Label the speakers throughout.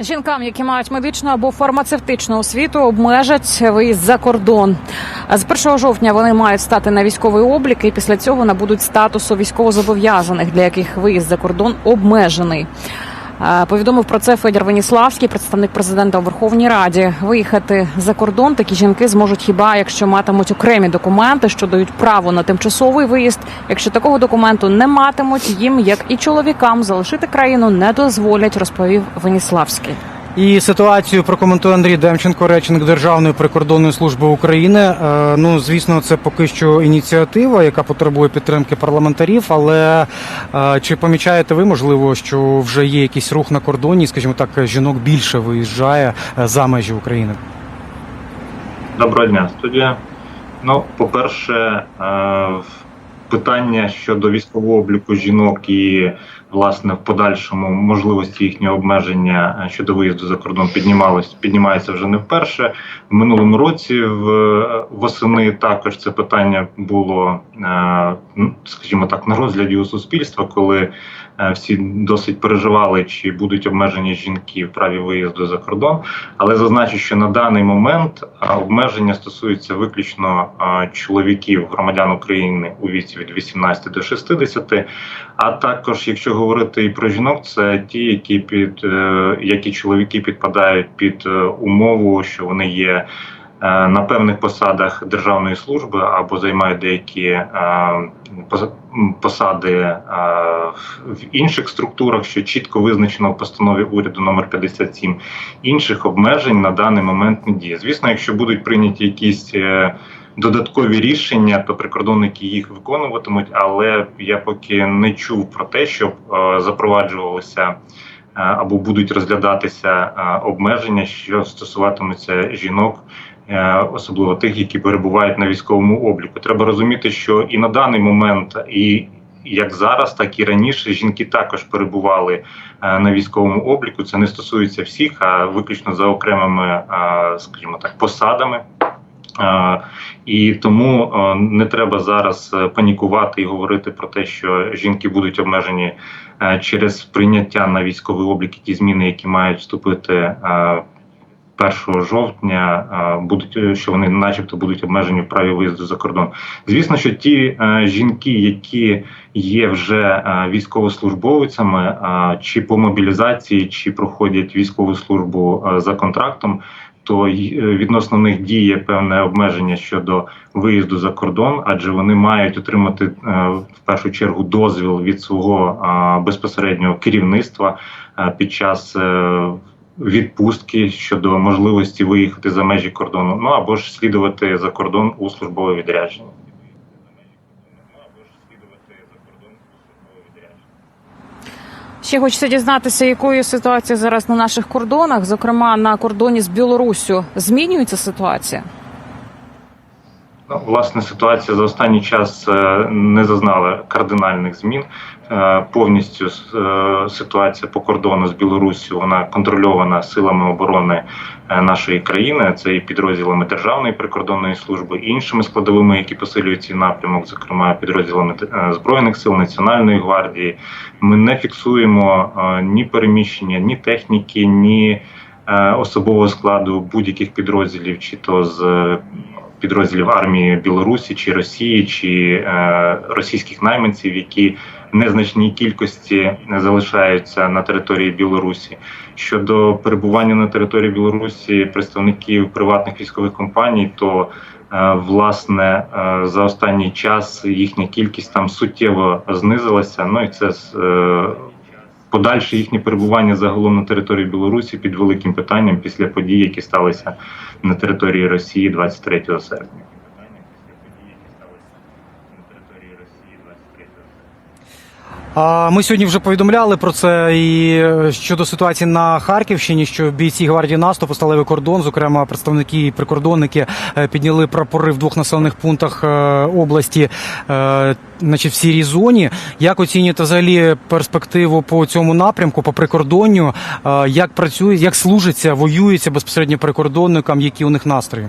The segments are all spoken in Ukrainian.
Speaker 1: Жінкам, які мають медичну або фармацевтичну освіту, обмежать виїзд за кордон. З 1 жовтня вони мають стати на військовий облік і після цього набудуть статусу військовозобов'язаних, для яких виїзд за кордон обмежений. Е, Повідомив про це Федір Веніславський, представник президента у Верховній Раді. Виїхати за кордон такі жінки зможуть хіба якщо матимуть окремі документи, що дають право на тимчасовий виїзд. Якщо такого документу не матимуть, їм, як і чоловікам, залишити країну не дозволять, розповів Веніславський.
Speaker 2: І ситуацію прокоментує Андрій Демченко, речник Державної прикордонної служби України. Е, Ну, звісно, це поки що ініціатива, яка потребує підтримки парламентарів. Але е, чи помічаєте ви, можливо, що вже є якийсь рух на кордоні? Скажімо так, жінок більше виїжджає е, за межі України?
Speaker 3: Доброго дня, студія. Ну, по-перше, питання щодо військового обліку жінок і власне в подальшому можливості їхнього обмеження е, щодо виїзду за кордон піднімалось, піднімається вже не вперше. В минулому році в восени також це питання було, е, скажімо так, на розгляді у суспільства, коли е, всі досить переживали, чи будуть обмежені жінки в праві виїзду за кордон. Але зазначу, що на даний момент обмеження стосуються виключно чоловіків, громадян України у віці від 18 до 60, А також, якщо говорити і про жінок, це ті, які під е, які чоловіки підпадають під е, умову, що вони є. е, На певних посадах державної служби або займають деякі посади в інших структурах, що чітко визначено в постанові уряду номер 57 інших обмежень на даний момент не діє. Звісно, якщо будуть прийняті якісь додаткові рішення, то прикордонники їх виконуватимуть. Але я поки не чув про те, щоб е, запроваджувалися. е, Або будуть розглядатися е, обмеження, що стосуватимуться жінок, особливо тих, які перебувають на військовому обліку. Треба розуміти, що і на даний момент, і як зараз, так і раніше жінки також перебували на військовому обліку. Це не стосується всіх, а виключно за окремими, скажімо так, посадами. І тому не треба зараз е, панікувати і говорити про те, що жінки будуть обмежені е, через прийняття на військовий облік і ті зміни, які мають вступити е, 1 жовтня, е, будуть е, що вони, начебто, будуть обмежені в праві виїзду за кордон. Звісно, що ті жінки, які є вже військовослужбовцями, чи по мобілізації, чи проходять військову службу за контрактом. То й, е, відносно них діє певне обмеження щодо виїзду за кордон, адже вони мають отримати е, в першу чергу дозвіл від свого безпосереднього керівництва е, під час відпустки щодо можливості виїхати за межі кордону, ну або ж слідувати за кордон у службове відрядження.
Speaker 1: Ще хочеться дізнатися, якою ситуація зараз на наших кордонах, зокрема на кордоні з Білоруссю. Змінюється ситуація?
Speaker 3: Власне, ситуація за останній час е, не зазнала кардинальних змін. Е, Повністю е, ситуація по кордону з Білоруссю вона контрольована силами оборони нашої країни. Це і підрозділами Державної прикордонної служби, і іншими складовими, які посилюють цей напрямок, зокрема підрозділами збройних сил Національної гвардії. Ми не фіксуємо ні переміщення, ні техніки, ні особового складу будь-яких підрозділів, чи то з підрозділів армії Білорусі чи Росії, чи е, російських найманців, які в незначній кількості залишаються на території Білорусі. Щодо перебування на території Білорусі представників приватних військових компаній, то е, власне е, за останній час їхня кількість там суттєво знизилася. Ну і це з подальше їхнє перебування загалом на території Білорусі під великим питанням після подій, які сталися на території Росії 23 серпня.
Speaker 2: Ми сьогодні вже повідомляли про це і е, щодо ситуації на Харківщині, що бійці гвардії наступу сталевий кордон, зокрема представники і прикордонники, е, підняли прапори в двох населених пунктах е, області, значить в сірій зоні. Як оцінюєте взагалі перспективу по цьому напрямку, по прикордонню? Як працює, як служиться, воюється безпосередньо прикордонникам, які у них настрої?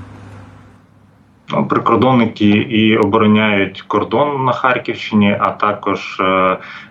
Speaker 3: Ну, Прикордонники і обороняють кордон на Харківщині, а також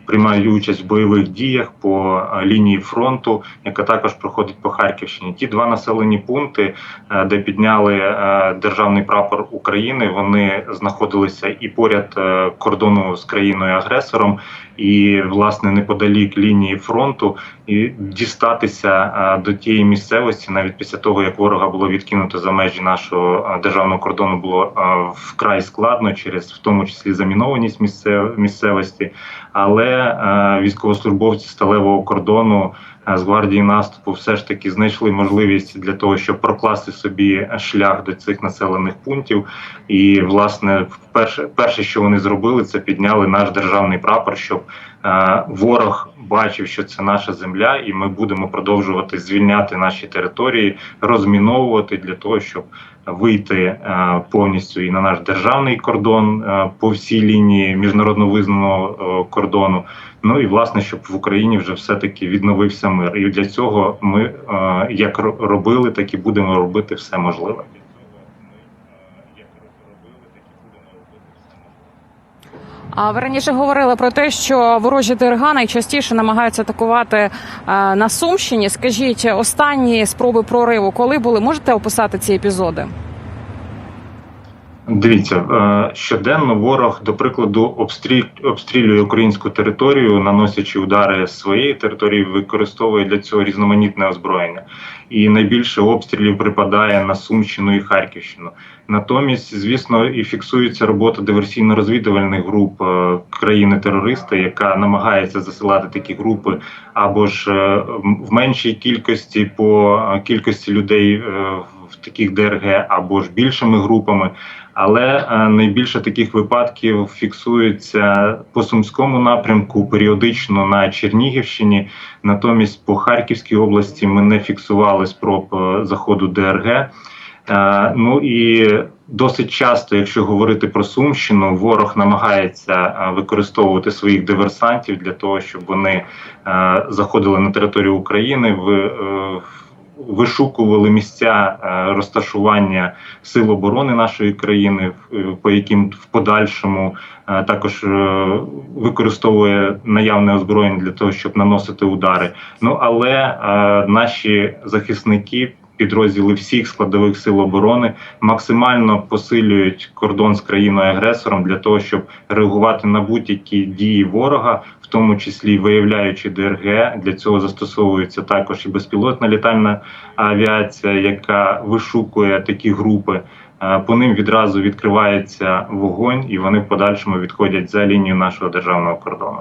Speaker 3: приймають участь в бойових діях по е, лінії фронту, яка також проходить по Харківщині. Ті два населені пункти, е, де підняли е, державний прапор України, вони знаходилися і поряд кордону з країною агресором, і власне неподалік лінії фронту, і дістатися до тієї місцевості, навіть після того як ворога було відкинуто за межі нашого державного кордону, було вкрай складно через в тому числі замінованість місцев- місцевості. Але е, військовослужбовці сталевого кордону з гвардії наступу все ж таки знайшли можливість для того, щоб прокласти собі шлях до цих населених пунктів. І власне, перше, перше, що вони зробили, це підняли наш державний прапор, щоб е, ворог бачив, що це наша земля, і ми будемо продовжувати звільняти наші території, розміновувати для того, щоб вийти е, повністю і на наш державний кордон е, по всій лінії міжнародно визнаного е, кордону. Ну і власне, щоб в Україні вже все таки відновився мир. І для цього ми е, як ро- робили, так і будемо робити все можливе.
Speaker 1: А ви раніше говорили про те, що ворожі ДРГ найчастіше намагаються атакувати е, на Сумщині. Скажіть, останні спроби прориву, коли були? Можете описати ці епізоди?
Speaker 3: Дивіться, е, щоденно ворог, до прикладу, обстрілює українську територію, наносячи удари з своєї території, використовує для цього різноманітне озброєння. І найбільше обстрілів припадає на Сумщину і Харківщину. Натомість, звісно, і фіксується робота диверсійно-розвідувальних груп е, країни-терориста, яка намагається засилати такі групи, або ж е, в меншій кількості по кількості людей е, в таких ДРГ, або ж більшими групами. Але е, найбільше таких випадків фіксується по сумському напрямку, періодично на Чернігівщині. Натомість по Харківській області ми не фіксували спроб е, заходу ДРГ. Е, Ну і досить часто, якщо говорити про Сумщину, ворог намагається використовувати своїх диверсантів для того, щоб вони заходили на територію України в. Вишукували місця е, розташування сил оборони нашої країни, е, по яким в подальшому е, також використовує наявне озброєння для того, щоб наносити удари. Ну але наші захисники. Підрозділи всіх складових сил оборони максимально посилюють кордон з країною агресором для того, щоб реагувати на будь-які дії ворога, в тому числі виявляючи ДРГ. Для цього застосовується також і безпілотна літальна авіація, яка вишукує такі групи. Е, По ним відразу відкривається вогонь, і вони в подальшому відходять за лінію нашого державного кордону.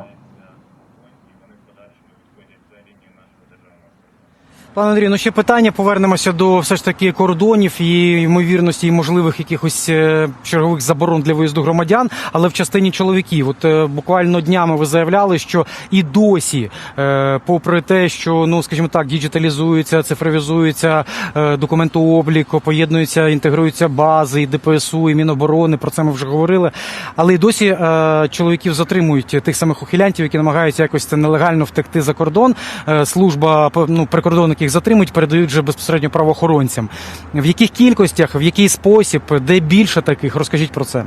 Speaker 2: Пане Андрію, ну ще питання. Повернемося до все ж таки кордонів і ймовірності і можливих якихось е, чергових заборон для виїзду громадян. Але в частині чоловіків, от е, буквально днями ви заявляли, що і досі, е, попри те, що ну скажімо так, діджиталізується, цифровізується документооблік, поєднуються, інтегруються бази, і ДПСУ, і Міноборони. Про це ми вже говорили. Але й досі чоловіків затримують тих самих ухилянтів, які намагаються якось це нелегально втекти за кордон. Служба ну, прикордонників затримують, передають вже безпосередньо правоохоронцям. В яких кількостях, в який спосіб, де більше таких? Розкажіть про це.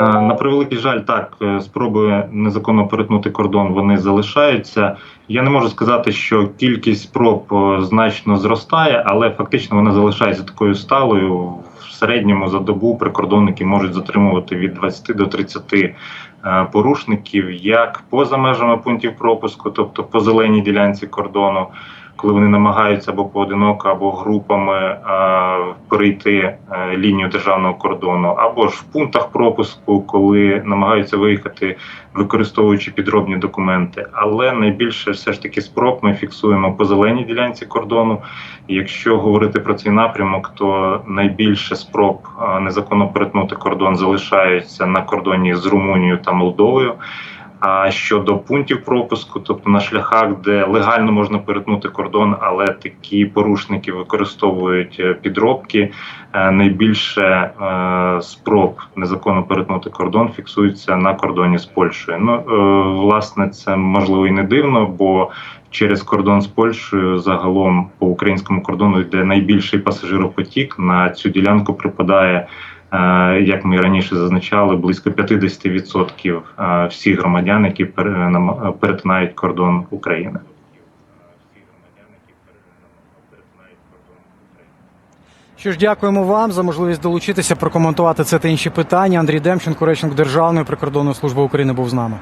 Speaker 3: Е, На превеликий жаль, так е, спроби незаконно перетнути кордон вони залишаються. Я не можу сказати, що кількість спроб е, значно зростає, але фактично вона залишається такою сталою. В середньому за добу прикордонники можуть затримувати від 20 до 30 е, порушників, як поза межами пунктів пропуску, тобто по зеленій ділянці кордону, коли вони намагаються або поодиноко, або групами е, перейти е, лінію державного кордону, або ж в пунктах пропуску, коли намагаються виїхати, використовуючи підробні документи. Але найбільше все ж таки спроб ми фіксуємо по зеленій ділянці кордону. Якщо говорити про цей напрямок, то найбільше спроб е, незаконно перетнути кордон залишаються на кордоні з Румунією та Молдовою. А щодо пунктів пропуску, тобто на шляхах, де легально можна перетнути кордон, але такі порушники використовують е, підробки, е, найбільше е, спроб незаконно перетнути кордон фіксується на кордоні з Польщею. Ну власне, це можливо і не дивно, бо через кордон з Польщею загалом по українському кордону йде найбільший пасажиропотік. На цю ділянку припадає Як ми раніше зазначали, близько 50% е, всіх громадян, які нам- перетинають кордон України.
Speaker 2: Що ж, дякуємо вам за можливість долучитися, прокоментувати це та інші питання. Андрій Демченко, речник Державної прикордонної служби України, був з нами.